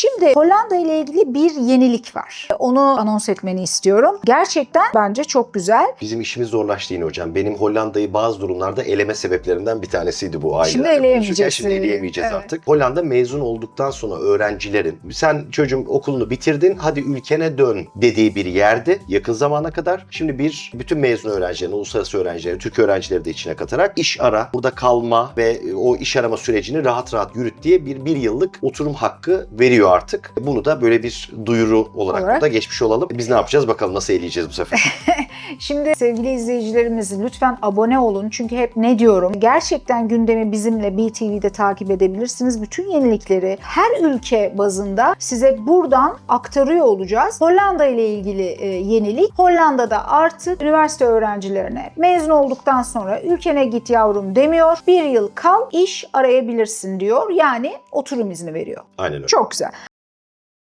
Şimdi Hollanda ile ilgili bir yenilik var. Onu anons etmeni istiyorum. Gerçekten bence çok güzel. Bizim işimiz zorlaştı yine hocam. Benim Hollanda'yı bazı durumlarda eleme sebeplerinden bir tanesiydi bu aileler. Şimdi eleyemeyeceksin. Ya Şimdi eleyemeyeceğiz Evet. artık. Hollanda mezun olduktan sonra öğrencilerin sen çocuğum okulunu bitirdin hadi ülkene dön dediği bir yerdi yakın zamana kadar. Şimdi bir bütün mezun öğrencilerin, uluslararası öğrencilerin, Türk öğrencileri de içine katarak iş ara, burada kalma ve o iş arama sürecini rahat rahat yürüt diye bir, bir yıllık oturum hakkı veriyor artık. Bunu da böyle bir duyuru olarak, Olarak. da geçmiş olalım. Biz ne yapacağız bakalım nasıl eleyeceğiz bu sefer. Şimdi sevgili izleyicilerimiz lütfen abone olun. Çünkü hep ne diyorum? Gerçekten gündemi bizimle BTV'de takip edebilirsiniz. Bütün yenilikleri her ülke bazında size buradan aktarıyor olacağız. Hollanda ile ilgili e, yenilik. Hollanda'da artık üniversite öğrencilerine mezun olduktan sonra ülkene git yavrum demiyor. Bir yıl kal, iş arayabilirsin diyor. Yani oturum izni veriyor. Aynen öyle. Çok güzel.